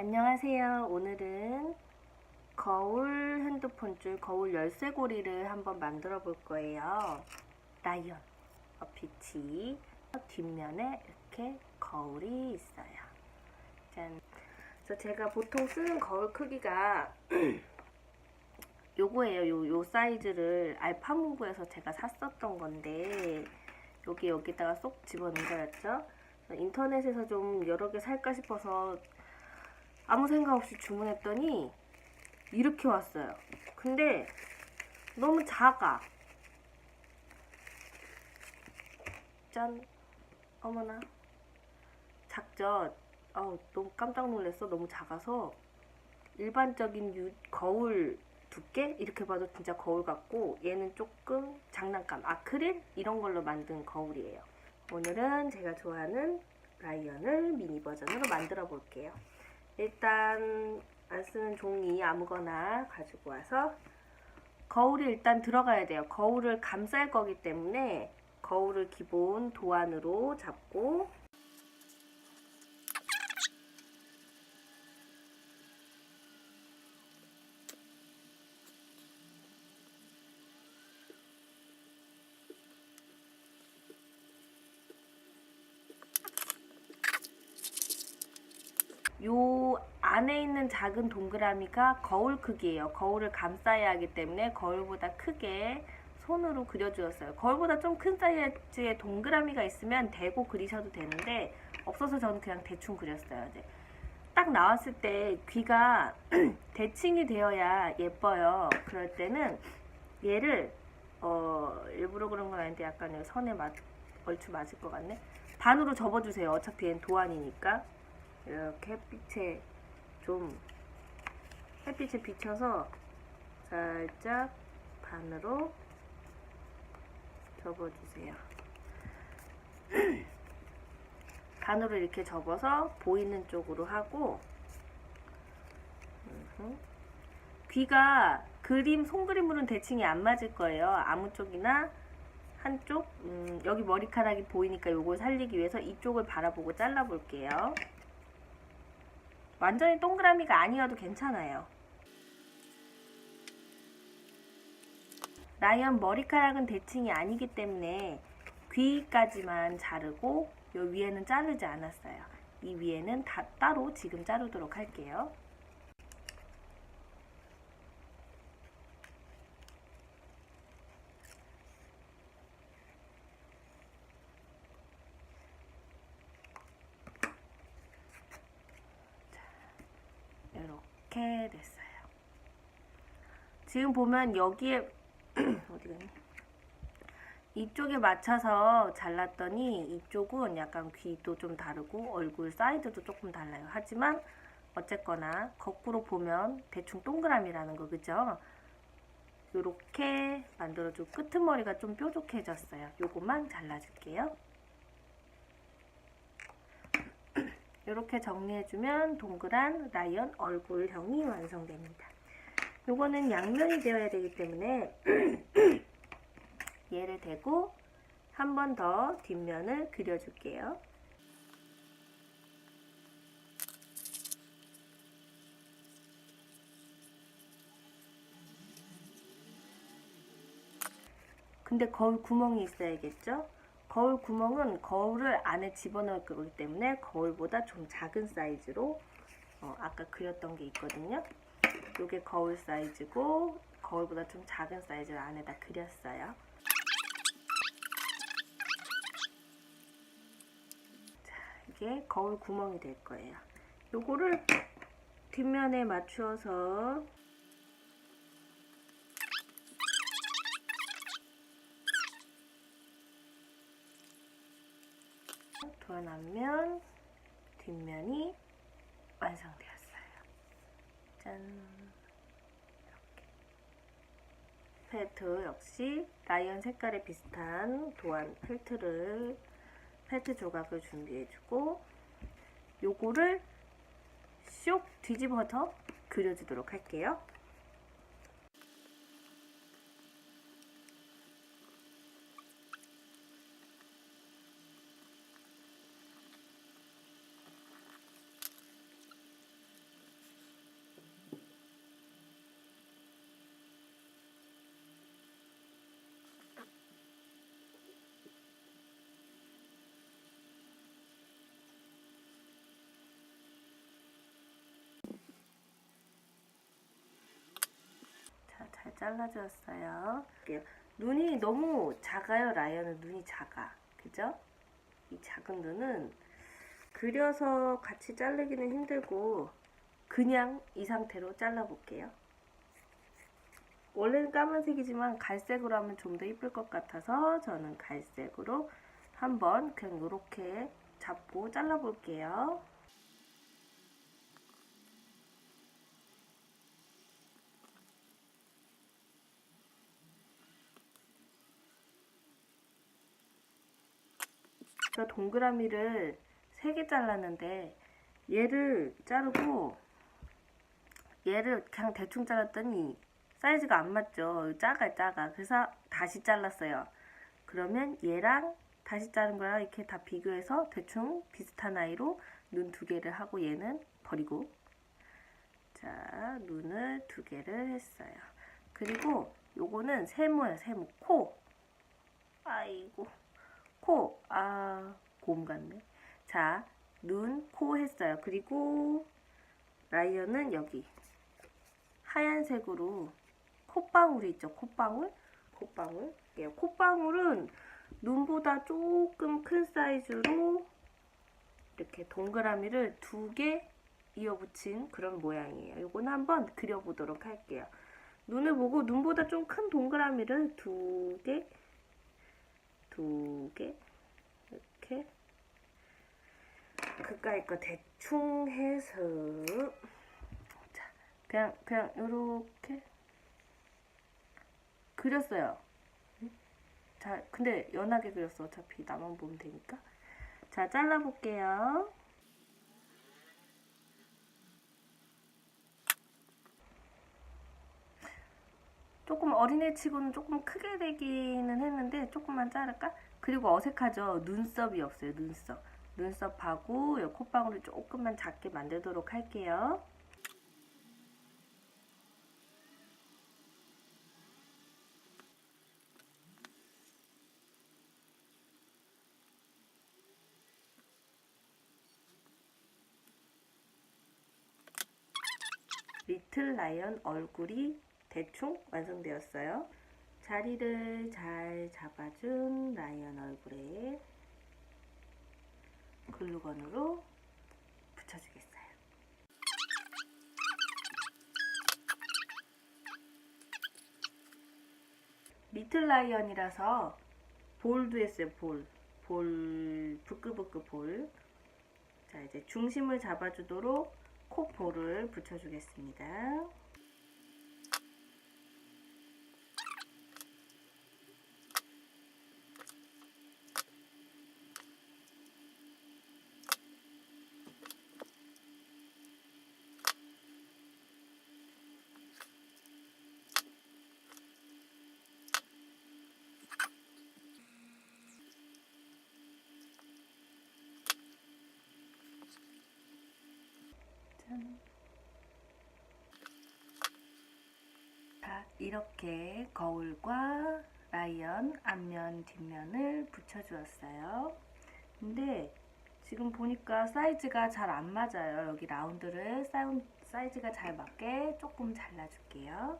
안녕하세요. 오늘은 거울 핸드폰 줄 거울 열쇠고리를 한번 만들어 볼 거예요. 라이언 어피치 뒷면에 이렇게 거울이 있어요. 짠. 그래서 제가 보통 쓰는 거울 크기가 요거예요. 요, 요 사이즈를 알파문구에서 제가 샀었던 건데 여기 여기다가 쏙 집어넣은 거였죠. 인터넷에서 좀 여러 개 살까 싶어서 아무 생각 없이 주문했더니 이렇게 왔어요. 근데 너무 작아. 짠. 어머나. 작죠? 아우, 너무 깜짝 놀랐어. 너무 작아서. 일반적인 유, 거울 두께? 이렇게 봐도 진짜 거울 같고, 얘는 조금 장난감, 아크릴? 이런 걸로 만든 거울이에요. 오늘은 제가 좋아하는 라이언을 미니 버전으로 만들어 볼게요. 일단 안 쓰는 종이 아무거나 가지고 와서 거울이 일단 들어가야 돼요. 거울을 감쌀 거기 때문에 거울을 기본 도안으로 잡고 요 안에 있는 작은 동그라미가 거울 크기예요. 거울을 감싸야 하기 때문에 거울보다 크게 손으로 그려주었어요. 거울보다 좀 큰 사이즈의 동그라미가 있으면 대고 그리셔도 되는데 없어서 저는 그냥 대충 그렸어요. 이제 딱 나왔을 때 귀가 대칭이 되어야 예뻐요. 그럴 때는 얘를 어 일부러 그런 건 아닌데 약간 선에 맞 얼추 맞을 것 같네. 반으로 접어주세요. 어차피 얘는 도안이니까. 이렇게 햇빛에 좀 햇빛에 비춰서 살짝 반으로 접어주세요. 반으로 이렇게 접어서 보이는 쪽으로 하고 음흠. 귀가 그림 손그림으로는 대칭이 안 맞을 거예요. 아무 쪽이나 한쪽 음, 여기 머리카락이 보이니까 요걸 살리기 위해서 이쪽을 바라보고 잘라 볼게요. 완전히 동그라미가 아니어도 괜찮아요. 라이언 머리카락은 대칭이 아니기 때문에 귀까지만 자르고 요 위에는 자르지 않았어요. 이 위에는 다 따로 지금 자르도록 할게요. 이렇게 됐어요. 지금 보면 여기에 어디 갔니? 이쪽에 맞춰서 잘랐더니 이쪽은 약간 귀도 좀 다르고 얼굴 사이즈도 조금 달라요. 하지만 어쨌거나 거꾸로 보면 대충 동그라미라는 거 그죠? 이렇게 만들어주고 끄트머리가 좀 뾰족해졌어요. 요것만 잘라줄게요. 이렇게 정리해주면 동그란 라이언 얼굴형이 완성됩니다. 요거는 양면이 되어야 되기 때문에 얘를 대고 한 번 더 뒷면을 그려줄게요. 근데 거울 구멍이 있어야겠죠? 거울 구멍은 거울을 안에 집어넣을 거기 때문에 거울보다 좀 작은 사이즈로 어, 아까 그렸던 게 있거든요. 이게 거울 사이즈고 거울보다 좀 작은 사이즈를 안에다 그렸어요. 자, 이게 거울 구멍이 될 거예요. 요거를 뒷면에 맞추어서 도안하면 뒷면이 완성되었어요. 짠. 이렇게. 펠트 역시 라이언 색깔에 비슷한 도안 펠트를 펠트 조각을 준비해주고 요거를 쇽 뒤집어서 그려주도록 할게요. 잘라주었어요. 눈이 너무 작아요. 라이언은 눈이 작아. 그죠? 이 작은 눈은 그려서 같이 자르기는 힘들고 그냥 이 상태로 잘라볼게요. 원래는 까만색이지만 갈색으로 하면 좀 더 이쁠 것 같아서 저는 갈색으로 한번 그냥 이렇게 잡고 잘라볼게요. 저 동그라미를 3개 잘랐는데 얘를 자르고 얘를 그냥 대충 잘랐더니 사이즈가 안 맞죠. 작아 작아. 그래서 다시 잘랐어요. 그러면 얘랑 다시 자른 거랑 이렇게 다 비교해서 대충 비슷한 아이로 눈 두 개를 하고 얘는 버리고 자 눈을 두 개를 했어요. 그리고 요거는 세모예요. 세모 코 아이고 코, 아, 곰 같네. 자, 눈, 코 했어요. 그리고 라이언은 여기 하얀색으로 콧방울이 있죠. 콧방울, 콧방울. 예, 콧방울은 눈보다 조금 큰 사이즈로 이렇게 동그라미를 두 개 이어붙인 그런 모양이에요. 이건 한번 그려보도록 할게요. 눈을 보고 눈보다 좀 큰 동그라미를 두 개, 두 개, 이렇게 그까이 거 대충 해서 자, 그냥 그냥 이렇게 그렸어요. 자, 근데 연하게 그렸어. 어차피 나만 보면 되니까. 자, 잘라볼게요. 조금 어린애 치고는 조금 크게 되기는 했는데 조금만 자를까? 그리고 어색하죠. 눈썹이 없어요. 눈썹. 눈썹하고 요 콧방울을 조금만 작게 만들도록 할게요. 리틀 라이언 얼굴이 대충 완성되었어요. 자리를 잘 잡아준 라이언 얼굴에 글루건으로 붙여주겠어요. 리틀 라이언이라서 볼도 했어요. 볼. 볼, 부끄부끄 볼. 자, 이제 중심을 잡아주도록 코 볼을 붙여주겠습니다. 짠. 자, 이렇게 거울과 라이언 앞면 뒷면을 붙여주었어요. 근데 지금 보니까 사이즈가 잘 안 맞아요. 여기 라운드를 사이즈가 잘 맞게 조금 잘라줄게요.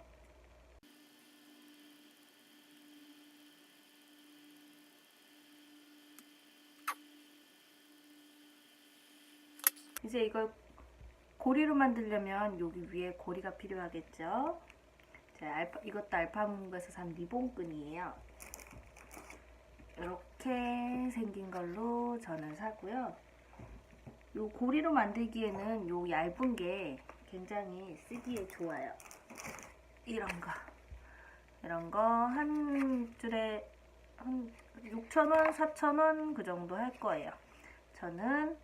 이제 이걸 고리로 만들려면 여기 위에 고리가 필요하겠죠. 자, 알파, 이것도 알파문구에서 산 리본끈이에요. 이렇게 생긴 걸로 저는 사고요. 요 고리로 만들기에는 요 얇은 게 굉장히 쓰기에 좋아요. 이런 거. 이런 거 한 줄에 한 6,000원, 4,000원 그 정도 할 거예요. 저는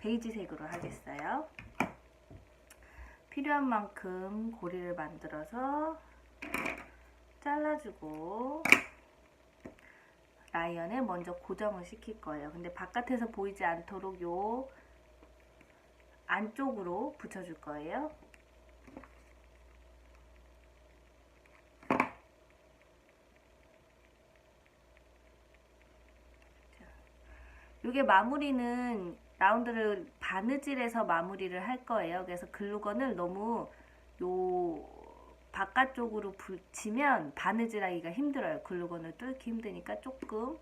베이지색으로 하겠어요. 필요한 만큼 고리를 만들어서 잘라주고 라이언에 먼저 고정을 시킬 거예요. 근데 바깥에서 보이지 않도록 요 안쪽으로 붙여줄 거예요. 이게 마무리는 라운드를 바느질해서 마무리를 할 거예요. 그래서 글루건을 너무 요 바깥쪽으로 붙이면 바느질하기가 힘들어요. 글루건을 뚫기 힘드니까 조금.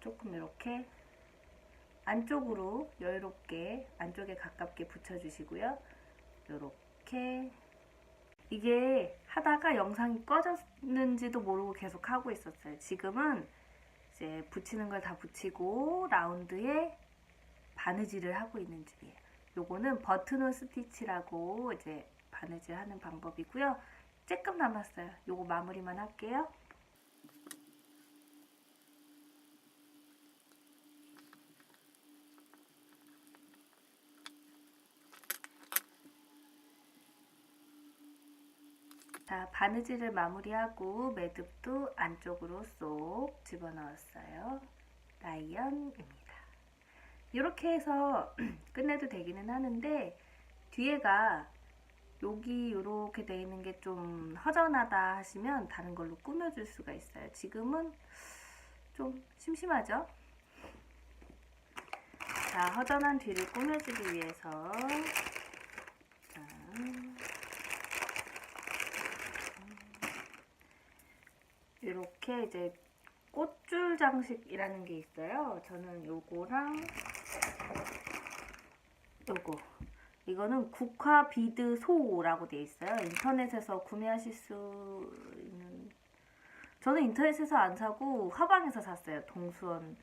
조금 이렇게 안쪽으로 여유롭게 안쪽에 가깝게 붙여주시고요. 이렇게 이게 하다가 영상이 꺼졌는지도 모르고 계속 하고 있었어요. 지금은 이제 붙이는 걸 다 붙이고 라운드에 바느질을 하고 있는 중이에요. 요거는 버튼홀 스티치라고 이제 바느질 하는 방법이고요. 조금 남았어요. 요거 마무리만 할게요. 자, 바느질을 마무리하고 매듭도 안쪽으로 쏙 집어넣었어요. 라이언입니다. 이렇게 해서 끝내도 되기는 하는데 뒤에가 여기 이렇게 돼 있는 게 좀 허전하다 하시면 다른 걸로 꾸며줄 수가 있어요. 지금은 좀 심심하죠? 자, 허전한 뒤를 꾸며주기 위해서 자, 이렇게 이제 꽃줄 장식이라는 게 있어요. 저는 요거랑 요거 이거는 국화 비드 소라고 돼 있어요. 인터넷에서 구매하실 수 있는 저는 인터넷에서 안 사고 화방에서 샀어요. 동수원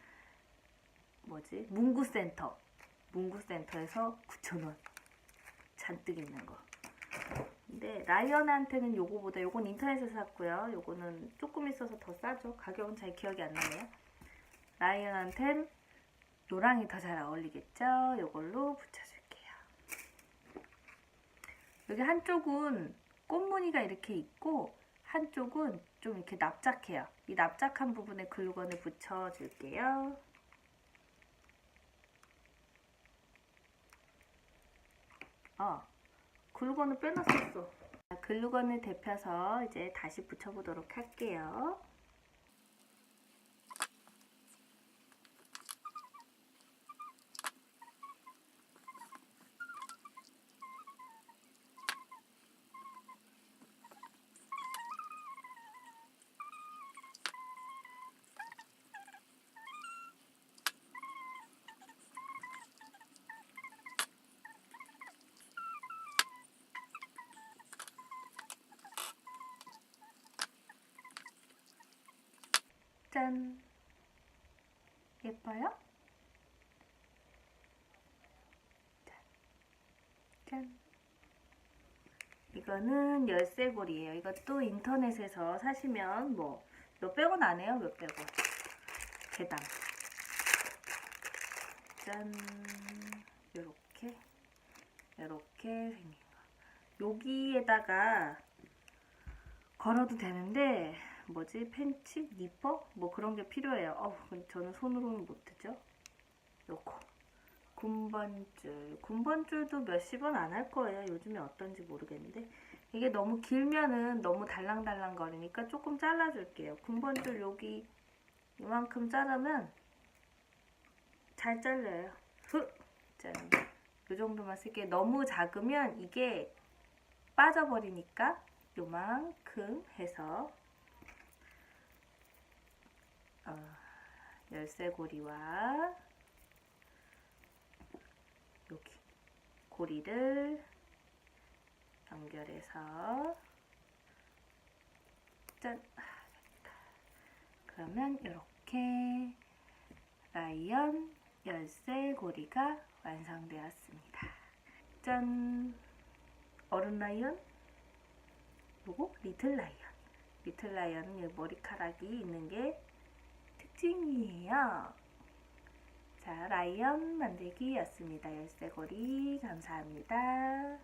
뭐지 문구센터 문구센터에서 9,000원 잔뜩 있는 거. 근데 라이언한테는 요거보다 요건 인터넷에서 샀고요. 요거는 조금 있어서 더 싸죠. 가격은 잘 기억이 안 나네요. 라이언한텐 노랑이 더 잘 어울리겠죠? 요걸로 붙여줄게요. 여기 한쪽은 꽃무늬가 이렇게 있고 한쪽은 좀 이렇게 납작해요. 이 납작한 부분에 글루건을 붙여줄게요. 아, 글루건을 빼놨었어. 자, 글루건을 데펴서 이제 다시 붙여보도록 할게요. 짠! 예뻐요? 짠. 짠. 이거는 열쇠고리예요. 이것도 인터넷에서 사시면 뭐 몇백 원 안 해요. 몇백 원. 개당. 짠. 요렇게 요렇게 생긴 거. 여기에다가 걸어도 되는데 뭐지 펜치, 니퍼 뭐 그런 게 필요해요. 어, 저는 손으로는 못하죠. 요거 군번줄, 군번줄도 몇십 원 안 할 거예요. 요즘에 어떤지 모르겠는데 이게 너무 길면은 너무 달랑달랑 거리니까 조금 잘라줄게요. 군번줄 여기 이만큼 자르면 잘 잘려요. 흑! 짠. 요 정도만 쓸게요. 너무 작으면 이게 빠져버리니까 요만큼 해서 어, 열쇠고리와 여기 고리를 연결해서 짠 아, 됐다. 그러면 이렇게 라이언 열쇠고리가 완성되었습니다. 짠 어른 라이언 요거 리틀 라이언 리틀 라이언은 머리카락이 있는 게 특징이에요. 자, 라이언 만들기였습니다. 열쇠고리 감사합니다.